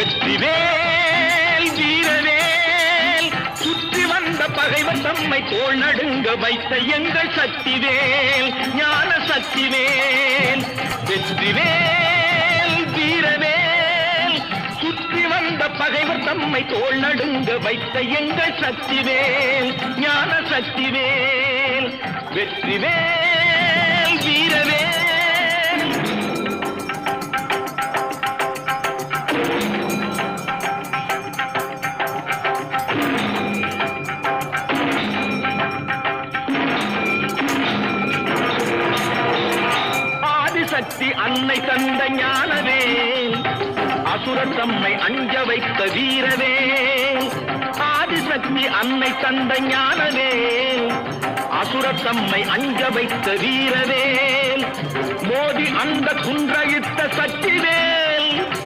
வெற்றிவேல் வீரவேல். சுற்றி வந்த பகைவர் தம்மை தோள் நடுங்க வைத்த எங்கள் சக்திவேல் ஞான சக்திவேல். வெற்றிவேல் வீரவேல். சுற்றி வந்த பகைவர் தம்மை தோள் நடுங்க வைத்த எங்கள் சக்திவேல் ஞான சக்திவேல். வெற்றிவேல் வீரவேல். சக்தி அன்னை தந்த ஞானவே அசுரத்தம்மை அஞ்ச வைத்த வீரவே ஆதிசக்தி அன்னை தந்த ஞானவே அசுரத்தம்மை அஞ்ச வைத்த வீரவே மோதி அந்த குன்றழித்த சக்தி